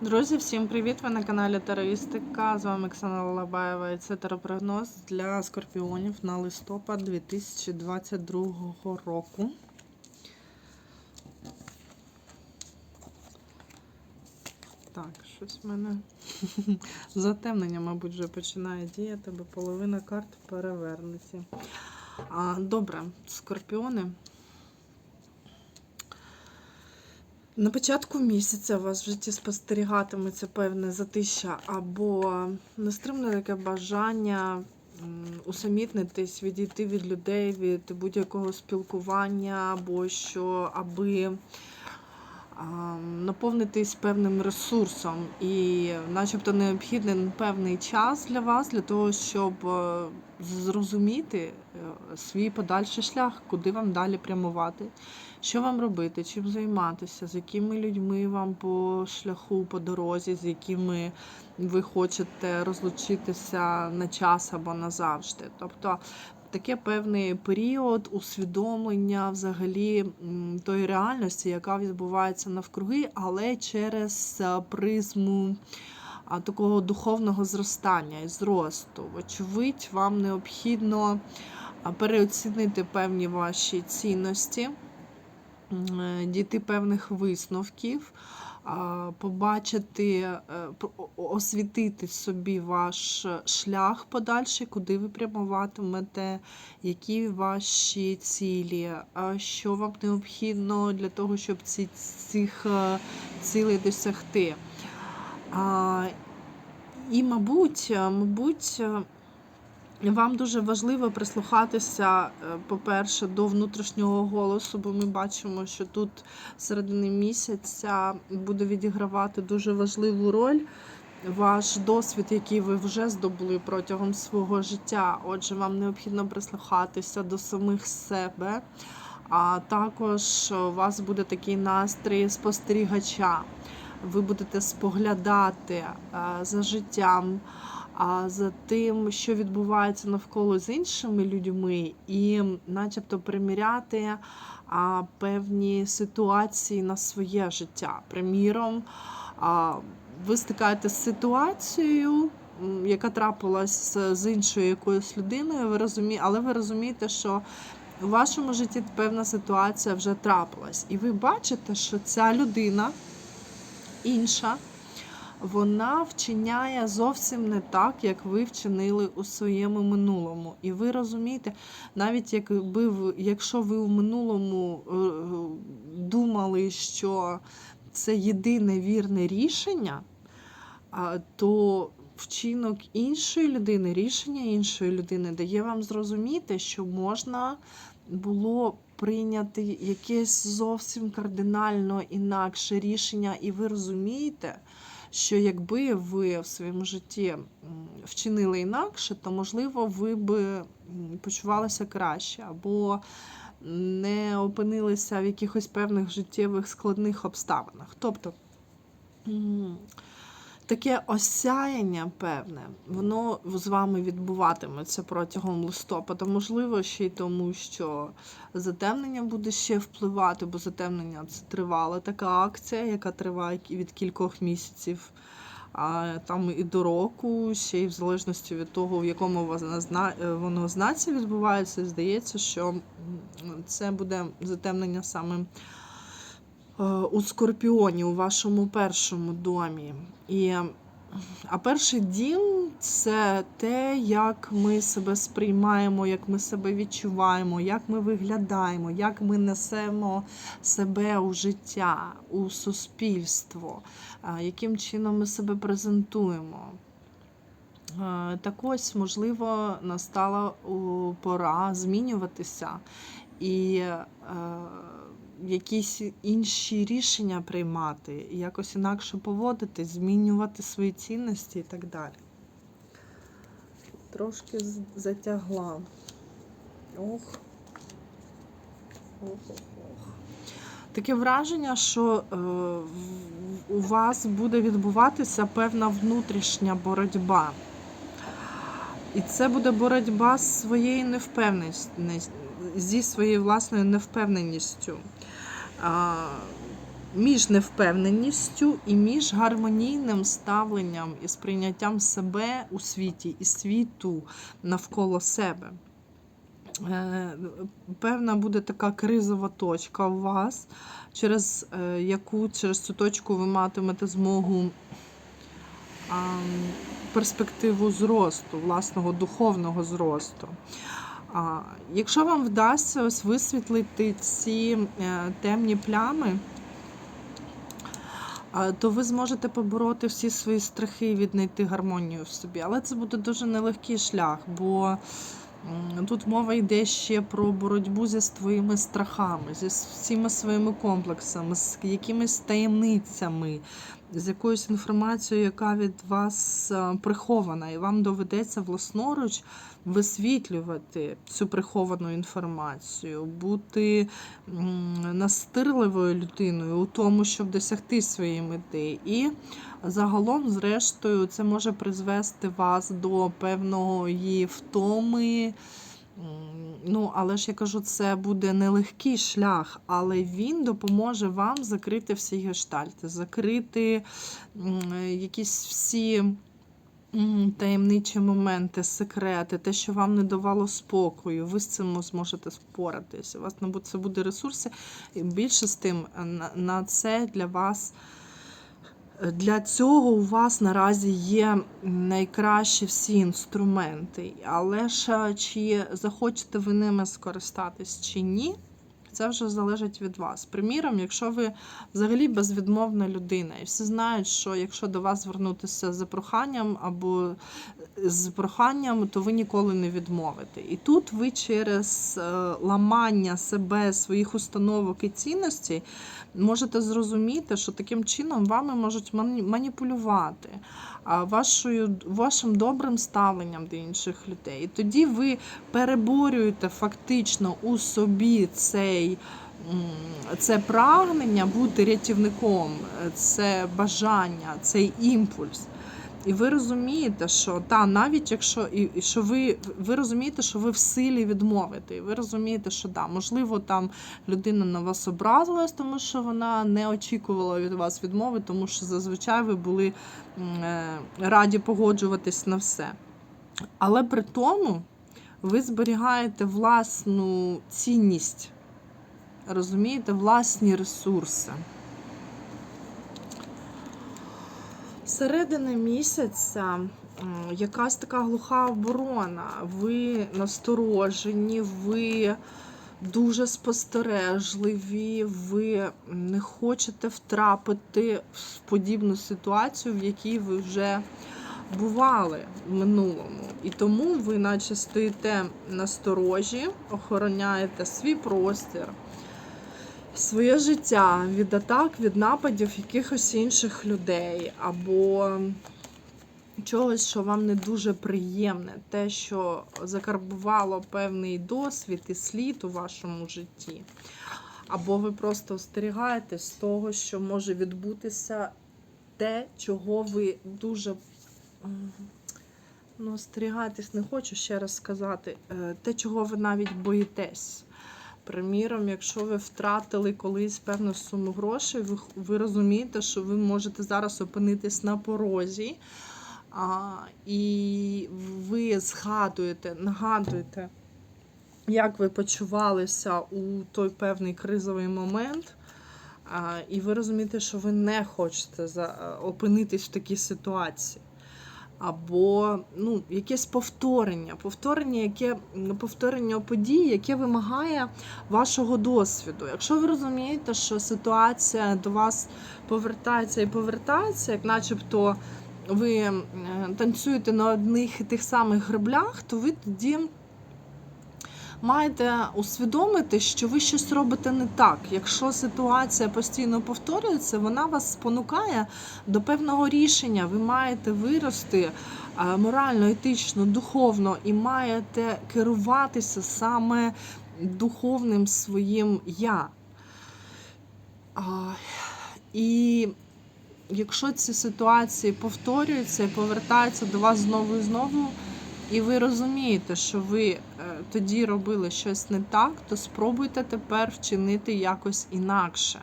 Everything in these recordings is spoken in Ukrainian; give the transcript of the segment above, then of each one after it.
Друзі, всім привіт! Ви на каналі Тероїстика. З вами Оксана Лалабаєва і це теропрогноз для скорпіонів на листопад 2022 року. Так, щось в мене затемнення, мабуть, вже починає діяти, бо половина карт перевернуті. А, Добре, скорпіони. На початку місяця у вас в житті спостерігатиметься певне затища або нестримне таке бажання усамітнитись, відійти від людей, від будь-якого спілкування, або що, аби наповнитись певним ресурсом. І начебто необхідний певний час для вас, для того, щоб е, зрозуміти е, свій подальший шлях, куди вам далі прямувати. Що вам робити, чим займатися, з якими людьми вам по шляху, по дорозі, з якими ви хочете розлучитися на час або назавжди. Тобто таке певний період усвідомлення взагалі тої реальності, яка відбувається навкруги, але через е, призму такого духовного зростання і зросту. Вочевидь, вам необхідно переоцінити певні ваші цінності дійти певних висновків, побачити, е, освітити собі ваш шлях подальший, куди ви прямуватимете, які ваші цілі, що вам необхідно для того, щоб ці, цих е, цілей досягти. І, мабуть, е, мабуть, е, вам дуже важливо прислухатися, е, по-перше, до внутрішнього голосу, бо ми бачимо, що тут середини місяця буде відігравати дуже важливу роль ваш досвід, який ви вже здобули протягом свого життя. Отже, вам необхідно прислухатися до самих себе, а також у вас буде такий настрій спостерігача. Ви будете споглядати е, за життям, а за тим, що відбувається навколо з іншими людьми, і начебто приміряти а, певні ситуації на своє життя. Приміром, а, ви стикаєтеся з ситуацією, яка трапилась з іншою якоюсь людиною, ви розумі... але ви розумієте, що у вашому житті певна ситуація вже трапилась. І ви бачите, що ця людина інша вона вчиняє зовсім не так, як ви вчинили у своєму минулому. І ви розумієте, навіть якби якщо ви у минулому е, думали, що це єдине вірне рішення, то вчинок іншої людини, рішення іншої людини дає вам зрозуміти, що можна було прийняти якесь зовсім кардинально інакше рішення, і ви розумієте, що якби ви в своєму житті вчинили інакше, то можливо ви б почувалися краще або не опинилися в якихось певних життєвих складних обставинах. Тобто таке осяяння певне, воно з вами відбуватиметься протягом листопада. Можливо, ще й тому, що затемнення буде ще впливати, бо затемнення це тривала така акція, яка триває від кількох місяців. А там і до року, ще й в залежності від того, в якому е, воно знаці відбувається, здається, що це буде затемнення саме у Скорпіоні, у вашому першому домі. І, а перший дім це те, як ми себе сприймаємо, як ми себе відчуваємо, як ми виглядаємо, як ми несемо себе у життя, у суспільство, е, яким чином ми себе презентуємо. Е, Так ось, можливо, настала пора змінюватися і е, якісь інші рішення приймати, якось інакше поводити, змінювати свої цінності і так далі. Трошки затягла. Ох. Ох, ох, ох. Таке враження, що е, у вас буде відбуватися певна внутрішня боротьба. І це буде боротьба з своєю невпевненістю, зі своєю власною невпевненістю. Між невпевненістю і між гармонійним ставленням і сприйняттям себе у світі і світу навколо себе. Е, Певна буде така кризова точка у вас, через е, яку через цю точку ви матимете змогу перспективу зросту, власного духовного зросту. Якщо вам вдасться ось висвітлити ці е, темні плями, то ви зможете побороти всі свої страхи і віднайти гармонію в собі. Але це буде дуже нелегкий шлях, бо тут мова йде ще про боротьбу зі своїми страхами, зі всіма своїми комплексами, з якимись таємницями, з якоюсь інформацією, яка від вас е, прихована, і вам доведеться власноруч висвітлювати цю приховану інформацію, бути настирливою людиною у тому, щоб досягти своєї мети. І загалом, зрештою, це може призвести вас до певної втоми. Ну, але ж я кажу, це буде нелегкий шлях, але він допоможе вам закрити всі гештальти, закрити якісь всі таємничі моменти, секрети, те, що вам не давало спокою. Ви з цим зможете споратися. У вас це буде ресурси. І більше з тим, на це для вас. Для цього у вас наразі є найкращі всі інструменти, але ж чи захочете ви ними скористатись чи ні, це вже залежить від вас. Приміром, якщо ви взагалі безвідмовна людина, і всі знають, що якщо до вас звернутися за проханням або з проханням, то ви ніколи не відмовите. І тут ви через е, ламання себе, своїх установок і цінностей можете зрозуміти, що таким чином вами можуть маніпулювати вашою, вашим добрим ставленням до інших людей. І тоді ви переборюєте фактично у собі цей. М, Це прагнення бути рятівником, це бажання, цей імпульс. І ви розумієте, що та навіть якщо і, і що ви, ви розумієте, що ви в силі відмовити, і ви розумієте, що да, можливо, там людина на вас образилась, тому що вона не очікувала від вас відмови, тому що зазвичай ви були е, раді погоджуватись на все. Але при тому ви зберігаєте власну цінність, розумієте, власні ресурси. Середини місяця якась така глуха оборона. Ви насторожені, ви дуже спостережливі, ви не хочете втрапити в подібну ситуацію, в якій ви вже бували в минулому. І тому ви, наче стоїте насторожі, охороняєте свій простір своє життя від атак, від нападів якихось інших людей, або чогось, що вам не дуже приємне, те, що закарбувало певний досвід і слід у вашому житті. Або ви просто остерігаєтесь того, що може відбутися те, чого ви дуже. Ну, остерігайтесь, не хочу ще раз сказати, е, те, чого ви навіть боїтесь. Приміром, якщо ви втратили колись певну суму грошей, ви, ви розумієте, що ви можете зараз опинитись на порозі, а, і ви згадуєте, нагадуєте, як ви почувалися у той певний кризовий момент. А, і ви розумієте, що ви не хочете за, опинитись в такій ситуації або ну, якесь повторення, повторення, яке ну, повторення подій, яке вимагає вашого досвіду. Якщо ви розумієте, що ситуація до вас повертається і повертається, як начебто ви е, танцюєте на одних і тих самих греблях, то ви тоді. Маєте усвідомити, що ви щось робите не так. Якщо ситуація постійно повторюється, вона вас спонукає до певного рішення. Ви маєте вирости е, морально, етично, духовно і маєте керуватися саме духовним своїм я. І якщо ці ситуації повторюються і повертаються до вас знову і знову, і ви розумієте, що ви е, тоді робили щось не так, то спробуйте тепер вчинити якось інакше.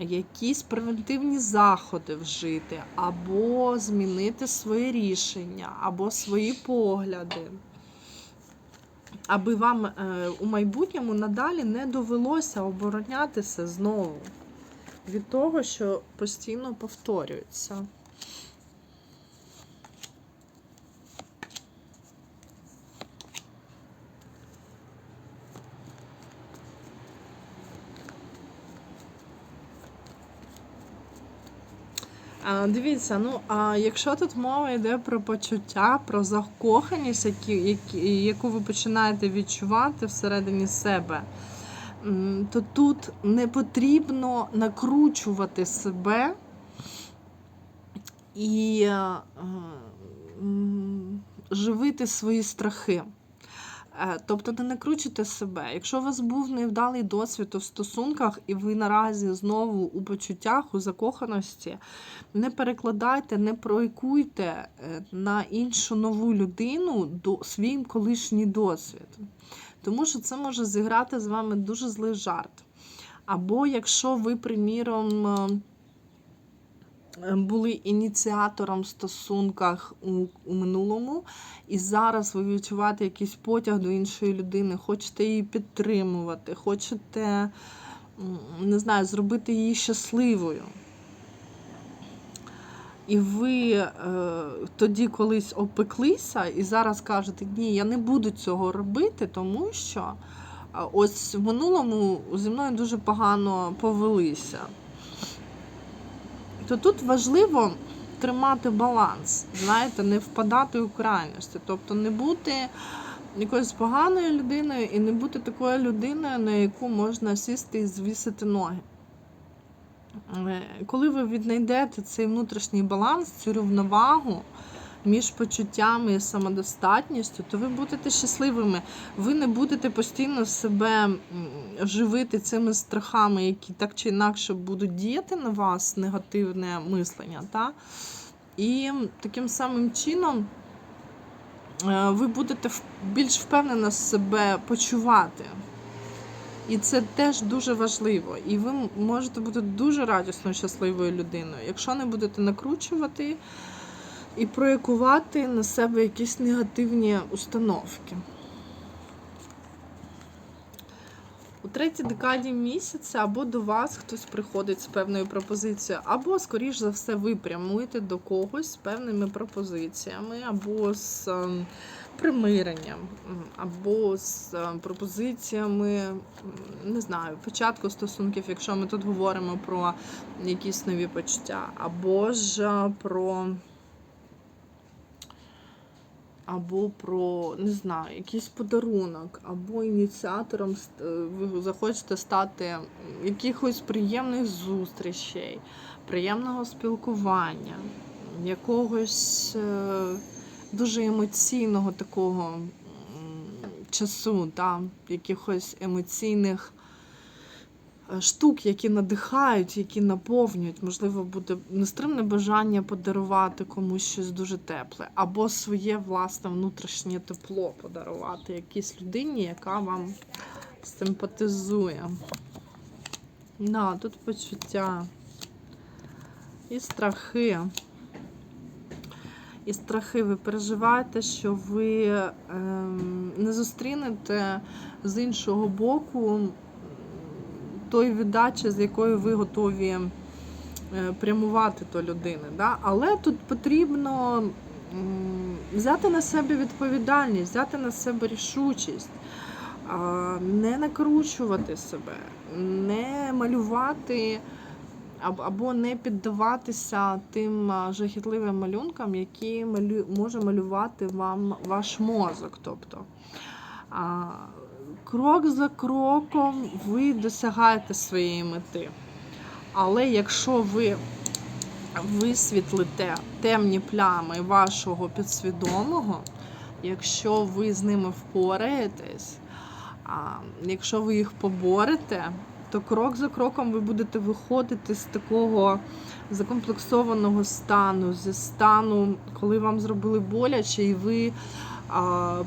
якісь превентивні заходи вжити, або змінити своє рішення, або свої погляди. Аби вам е, у майбутньому надалі не довелося оборонятися знову від того, що постійно повторюється. Дивіться, ну а якщо тут мова йде про почуття, про закоханість, які, які, яку ви починаєте відчувати всередині себе, то тут не потрібно накручувати себе і е, живити свої страхи. Е, Тобто не накручуйте себе. Якщо у вас був невдалий досвід у стосунках, і ви наразі знову у почуттях, у закоханості, не перекладайте, не проікуйте е, на іншу нову людину до свій колишній досвід. Тому що це може зіграти з вами дуже злий жарт. Або якщо ви, приміром, е, були ініціатором в стосунках у, у минулому, і зараз ви відчуваєте якийсь потяг до іншої людини, хочете її підтримувати, хочете, не знаю, зробити її щасливою. І ви е, тоді колись опеклися, і зараз кажете, ні, я не буду цього робити, тому що ось в минулому зі мною дуже погано повелися. То тут важливо тримати баланс, знаєте, не впадати у крайності, тобто не бути якоюсь поганою людиною і не бути такою людиною, на яку можна сісти і звісити ноги. Е, Коли ви віднайдете цей внутрішній баланс, цю рівновагу між почуттями і самодостатністю, то ви будете щасливими. Ви не будете постійно себе живити цими страхами, які так чи інакше будуть діяти на вас, негативне мислення. Та? І таким самим чином е, ви будете більш впевнено себе почувати. І це теж дуже важливо. І ви можете бути дуже радісною, щасливою людиною, якщо не будете накручувати і проєкувати на себе якісь негативні установки. У третій декаді місяця або до вас хтось приходить з певною пропозицією, або, скоріш за все, ви прямуєте до когось з певними пропозиціями, або з ем, примиренням, або з е, пропозиціями, не знаю, початку стосунків, якщо ми тут говоримо про якісь нові почуття, або ж е, про. Або про, не знаю, якийсь подарунок, або ініціатором е, ви захочете стати якихось приємних зустрічей, приємного спілкування, якогось е, дуже емоційного такого часу, та, якихось емоційних штук, які надихають, які наповнюють. Можливо, буде нестримне бажання подарувати комусь щось дуже тепле, або своє власне внутрішнє тепло подарувати якійсь людині, яка вам симпатизує. Да, тут почуття і страхи. І страхи ви переживаєте, що ви ем, не зустрінете з іншого боку той віддачі, з якою ви готові е, прямувати до людини. Да? Але тут потрібно взяти на себе відповідальність, взяти на себе рішучість, не накручувати себе, не малювати або не піддаватися тим жахітливим малюнкам, які може малювати вам ваш мозок. Тобто крок за кроком ви досягаєте своєї мети. Але якщо ви висвітлите темні плями вашого підсвідомого, якщо ви з ними впораєтесь, якщо ви їх поборете, то крок за кроком ви будете виходити з такого закомплексованого стану, зі стану, коли вам зробили боляче, і ви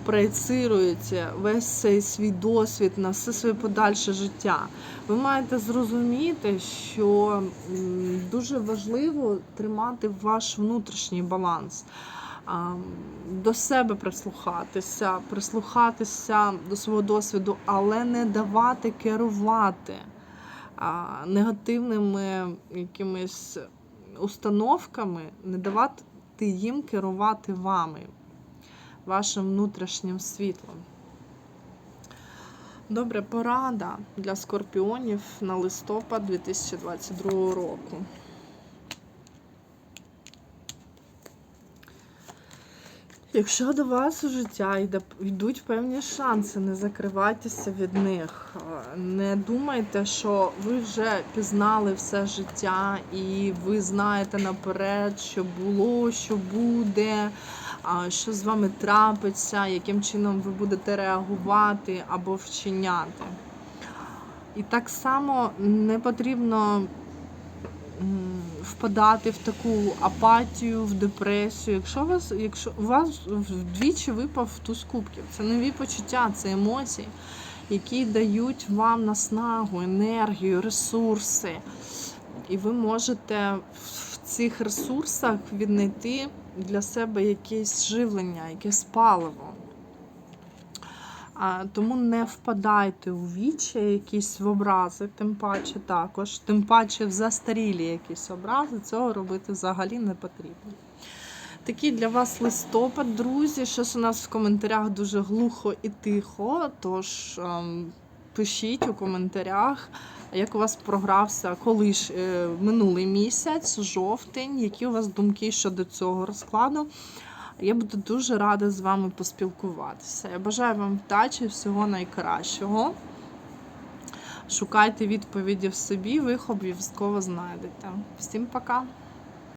проєцируєте весь цей свій досвід на все своє подальше життя. Ви маєте зрозуміти, що дуже важливо тримати ваш внутрішній баланс. До себе прислухатися, прислухатися до свого досвіду, але не давати керувати негативними якимись установками, не давати їм керувати вами, вашим внутрішнім світлом. Добре, порада для скорпіонів на листопад 2022 року. Якщо до вас у життя йде, йдуть певні шанси, не закривайтеся від них. Не думайте, що ви вже пізнали все життя і ви знаєте наперед, що було, що буде, що з вами трапиться, яким чином ви будете реагувати або вчиняти. І так само не потрібно впадати в таку апатію, в депресію. Якщо у вас, якщо у вас вдвічі випав туз кубків, це нові почуття, це емоції, які дають вам наснагу, енергію, ресурси. І ви можете в цих ресурсах віднайти для себе якесь живлення, якесь паливо. Тому не впадайте у вічі, якісь в образи, тим паче також, тим паче в застарілі якісь образи, цього робити взагалі не потрібно. Такий для вас листопад, друзі. Щось у нас в коментарях дуже глухо і тихо. Тож ем, пишіть у коментарях, як у вас програвся коли ж е, минулий місяць, жовтень, які у вас думки щодо цього розкладу. Я буду дуже рада з вами поспілкуватися. Я бажаю вам вдачі, всього найкращого. Шукайте відповіді в собі, ви їх обов'язково знайдете. Всім пока!